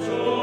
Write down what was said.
주